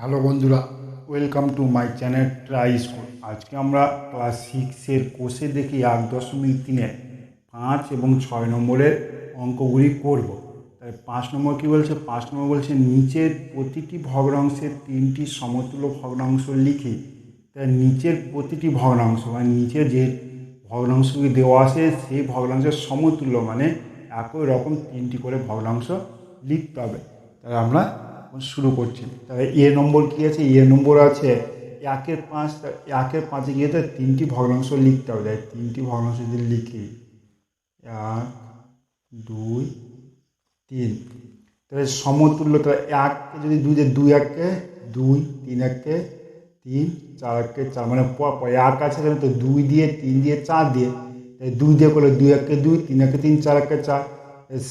Hello বন্ধুরা welcome to my channel try school আজকে আমরা ক্লাস সিক্সের কোষে দেখি এক দশমিক তিনের পাঁচ এবং ছয় নম্বরের অঙ্কগুলি করব। তাই পাঁচ নম্বর কী বলছে? পাঁচ নম্বর বলছে, নিচের প্রতিটি ভগ্নাংশের তিনটি সমতুল্য ভগ্নাংশ লিখি। তাই নিচের প্রতিটি ভগ্নাংশ মানে নিচে যে ভগ্নাংশগুলি দেওয়া আছে, সেই ভগ্নাংশের সমতুল্য মানে একই রকম তিনটি করে ভগ্নাংশ লিখতে হবে। তাই আমরা শুরু করছি। তাহলে এ নম্বর কী আছে? এ নম্বর আছে একের পাঁচ একের পাঁচে গিয়ে তো তিনটি ভগ্নাংশ লিখতে হবে। তাই তিনটি ভগ্নাংশ যদি লিখি, এক, দুই, তিন, তাহলে সমতুল্য, তাহলে এককে যদি দুই দুই এককে দুই, তিন এককে তিন, চার এককে চার মানে এক আছে এখানে তো দুই দিয়ে তিন দিয়ে চার দিয়ে, তাই দুই দিয়ে করলে দুই এককে দুই, তিন এককে তিন, চার এককে চার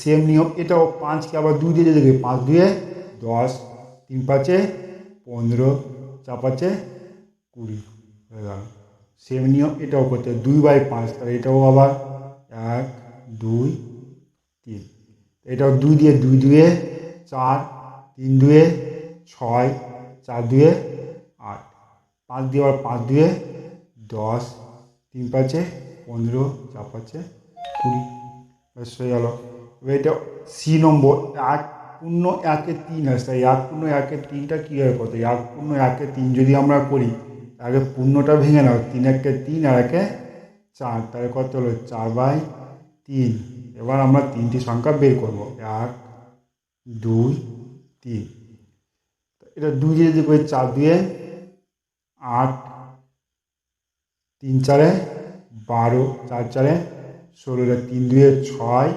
সেম নিয়ম, এটাও পাঁচকে আবার দুই দিয়ে যদি পাঁচ দুয়ে দশ, তিন পাঁচে পনেরো, চার পাঁচে কুড়ি হয়ে গেল সেম নিয়ম এটাও করতে। দুই বাই পাঁচ, তাহলে এটাও আবার এক, দুই, তিন। এটাও দুই দিয়ে দুই দুয়ে চার, তিন দুয়ে ছয়, চার দুয়ে আট। পাঁচ দিয়ে আবার পাঁচ দুয়ে দশ, তিন পাঁচে পনেরো, চার পাঁচে কুড়ি। ব্যাস হয়ে গেল। এবার এটা সি নম্বর এক পূর্ণ একে তিন আসে তাই এক পূর্ণ একে তিনটা কী হবে কত এক পূর্ণ একে তিন যদি আমরা করি আগে পূর্ণটা ভেঙে নাও। তিন একে তিন আর একে চার। তাহলে কত হলো? চার বাই তিন। এবার আমরা তিনটি সংখ্যা বের করব। এক, দুই, তিন। এটা দুই যদি করি, চার দুয়ে আট, তিন চারে বারো, চার চারে ষোলো। তিন দুয়ে ছয়,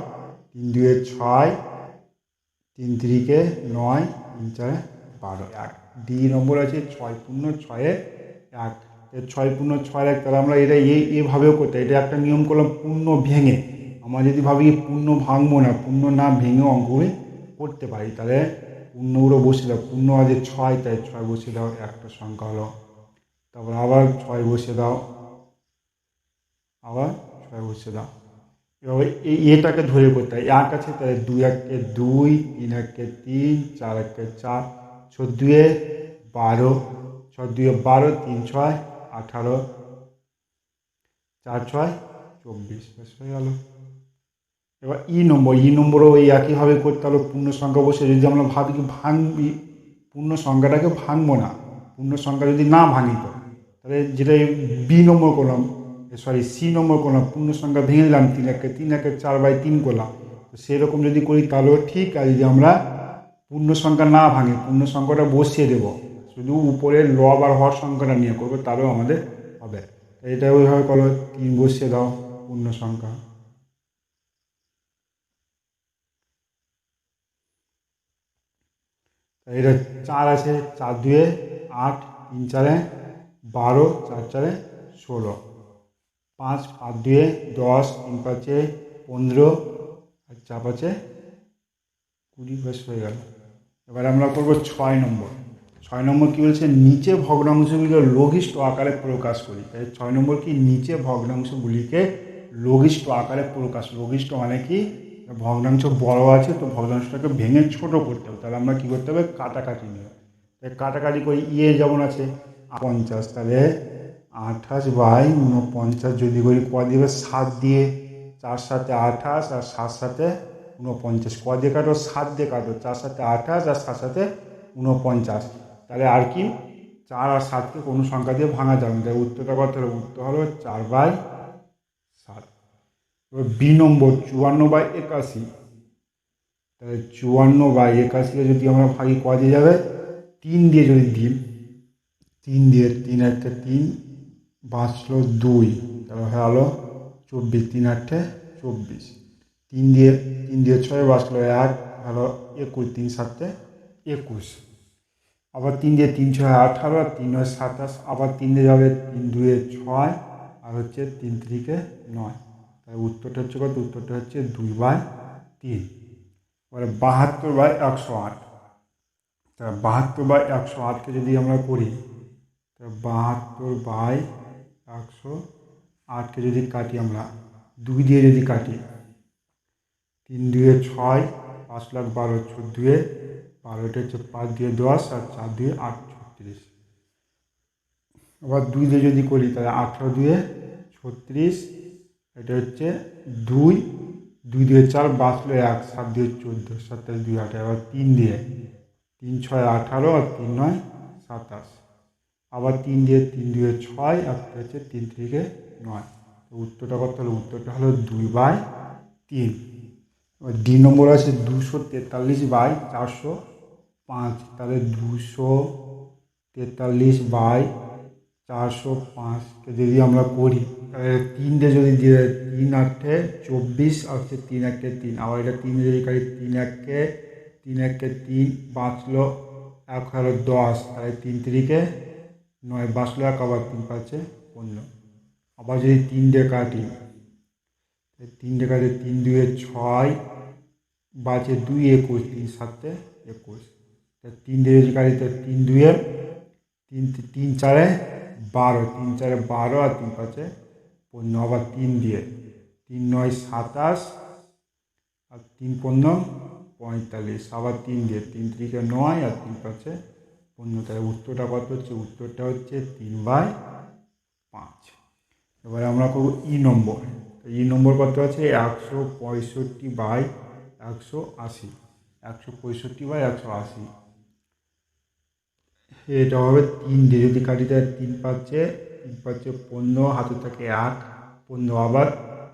তিন দুয়ে ছয় তিন তিরিকে নয়, তিন চারে বারো, এক। ডি নম্বর আছে ছয় পূর্ণ ছয়ে এক। ছয় পূর্ণ ছয় এক, তাহলে আমরা এটা এই এভাবেও করতে এটা একটা নিয়ম করলাম, পূর্ণ ভেঙে। আমরা যদি ভাবি পূর্ণ ভাঙবো না, পূর্ণ না ভেঙে অঙ্কগুলি করতে পারি। তাহলে পূর্ণগুলো বসে দাও। পূর্ণ আছে ছয়, তাই ছয় বসিয়ে দাও, একটা সংখ্যা হলো। তারপর আবার ছয় বসিয়ে দাও। আবার ছয় বসিয়ে দাও। এভাবে এটাকে ধরে করতে হয়। এক আছে তাহলে দুই এককে দুই, তিন এককে তিন, চার এককে চার ছ দুয়ে বারো ছ দুয়ে বারো, তিন ছয়, আঠারো, চার ছয়, চব্বিশ। বেশ, হয়ে গেল। এবার ই নম্বর, ই নম্বরও ওই একইভাবে করতে হবে পূর্ণ সংখ্যা বসে। যদি আমরা ভাবি কি ভাঙবি পূর্ণ সংখ্যাটাকে ভাঙবো না, পূর্ণ সংখ্যা যদি না ভাঙি তো, তাহলে যেটা বি নম্বর করলাম সরি সি নম্বর করলাম পূর্ণ সংখ্যা ভেঙে দিলাম, তিন একে তিন একে চার বাই তিন করলাম। তো সেরকম যদি করি তাহলেও ঠিক আর যদি আমরা পূর্ণ সংখ্যা না ভাঙি, পূর্ণ সংখ্যাটা বসিয়ে দেব, শুধু উপরের লব আর হর সংখ্যাটা নিয়ে করব, তাহলেও আমাদের হবে। এটা ওইভাবে করো, তিন বসিয়ে দাও, পূর্ণ সংখ্যা। এটা চার আছে, চার দুয়ে আট, তিন চারে বারো, চার চারে ষোলো। পাঁচ পাঁচ দুয়ে দশ, তিন, পাঁচে পনেরো, আর চার, পাঁচে কুড়ি, বেশ, হয়ে গেল। এবার আমরা করব ছয় নম্বর। ছয় নম্বর কী বলছে? নিচে ভগ্নাংশগুলিকে লঘিষ্ঠ আকারে প্রকাশ করি। তাই ছয় নম্বর কি? নিচে ভগ্নাংশগুলিকে লঘিষ্ঠ আকারে প্রকাশ। লঘিষ্ঠ মানে কি? ভগ্নাংশ বড় আছে, তো ভগ্নাংশটাকে ভেঙে ছোট করতে হবে। তাহলে আমরা কী করতে হবে? কাটাকাটি নিয়ে। তাই কাটাকাটি করি। ইয়ে যেমন আছে পঞ্চাশ, তাহলে আঠাশ বাই উনপঞ্চাশ যদি করি ক দিবে সাত দিয়ে চার সাথে আঠাশ আর সাত সাথে উনপঞ্চাশ ক দিয়ে কাটো, সাত দিয়ে কাটো, চার সাথে আঠাশ আর সাত সাথে উনপঞ্চাশ তাহলে আর কি? চার আর সাতকে কোনো সংখ্যা দিয়ে ভাঙা যাবে না। উত্তরটা কত হলো উত্তর হলো চার বাই সাত। এবার বি নম্বর, চুয়ান্ন বাই একাশি। তাহলে চুয়ান্ন বাই একাশিকে যদি আমরা ভাগি, ক দিয়ে যাবে? তিন দিয়ে যদি দিই, তিন দিয়ে তিন, একটা তিন বাঁচলো দুই। তাহলে হয়ে গেলো চব্বিশ, তিন আটে চব্বিশ। তিন দিয়ে তিন দিয়ে ছয় বাঁচলো এক হলো একুশ, তিন সাতে একুশ। আবার তিন দিয়ে তিন ছয় আঠারো আর তিন নয় সাতাশ। আবার তিন দিয়ে যাবে তিন দুয়ে ছয়, আর হচ্ছে তিন তিরিকে নয়। তাই উত্তরটা হচ্ছে কত? উত্তরটা হচ্ছে দুই বাই তিন। এবারে বাহাত্তর বাই একশো আট। তা বাহাত্তর বাই একশো আটকে যদি আমরা করি তা বাহাত্তর বাই একশো আটকে যদি কাটি আমরা দুই দিয়ে যদি কাটি তিন দুয়ে ছয়, পাঁচ লাখ বারো দুয়ে বারোটা হচ্ছে পাঁচ দিয়ে দশ আর চার দিয়ে আট, ছত্রিশ। আবার দুই দিয়ে যদি করি তাহলে আঠারো দুয়ে ছত্রিশ, এটা হচ্ছে দুই দুই দিয়ে চার বাঁচলো এক, সাত দিয়ে চোদ্দ, সাতাশ দুই আঠারো, আবার তিন দিয়ে তিন ছয় আঠারো আর তিন নয় সাতাশ। আবার তিন দিয়ে তিন দুয়ে ছয়, আর হচ্ছে তিন থেকে নয়। তো উত্তরটা কত হলো? উত্তরটা হলো দুই বাই তিন। এবার ডি নম্বর আছে দুশো তেতাল্লিশ বাই চারশো পাঁচ। তাহলে দুশো তেতাল্লিশ বাই চারশো পাঁচকে যদি আমরা করি, তাহলে তিন দিয়ে যদি দিয়ে তিন আটে চব্বিশ, আর হচ্ছে তিন একে তিন। আবার এটা তিন যদি কারি তিন একে তিন একে তিন, বাঁচলো এক হলো দশ। তাহলে তিন তিরিকে নয় বাঁচলো এক আবার তিন পাচ্ছে পণ্য। আবার যদি তিন দিয়ে কাটি তিন দিয়ে তিন দুয়ে ছয়, বাজে দুই একুশ, তিন সাতে একুশ। তিন দিয়ে যদি কাটি তিন দুয়ে তিন তিন চারে বারো, তিন চারে বারো আর তিন পাঁচে পণ্য। আবার তিন দিয়ে, তিন নয় সাতাশ আর তিন পণ্য পঁয়তাল্লিশ। আবার তিন দিয়ে, তিন তিরিকে নয় আর তিন পাঁচে পনেরো তাহলে উত্তরটা কত হচ্ছে? উত্তরটা হচ্ছে তিন বাই পাঁচ। এবারে আমরা করব ই নম্বর। ই নম্বর কত আছে? একশো পঁয়ষট্টি বাই একশো আশি। একশো পঁয়ষট্টি বাই একশো আশি। এটা হবে তিন দিয়ে যদি কাটি তাহলে তিন পাচ্ছে তিন পাচ্ছে পনেরো হাতে থাকে এক, পনেরো আবার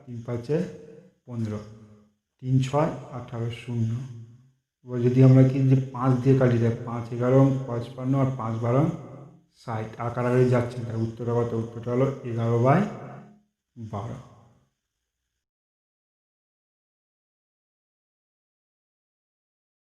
তিন পাচ্ছে পনেরো। তিন ছয়, আঠারো শূন্য। এবার যদি আমরা কিনছি যে পাঁচ দিয়ে কাটি দেয় পাঁচ এগারো, পঁচপান্ন আর পাঁচ বারো, ষাট। আকার কারাগারি যাচ্ছে না উত্তরটা কত? উত্তরটা হলো এগারো বাই বারো।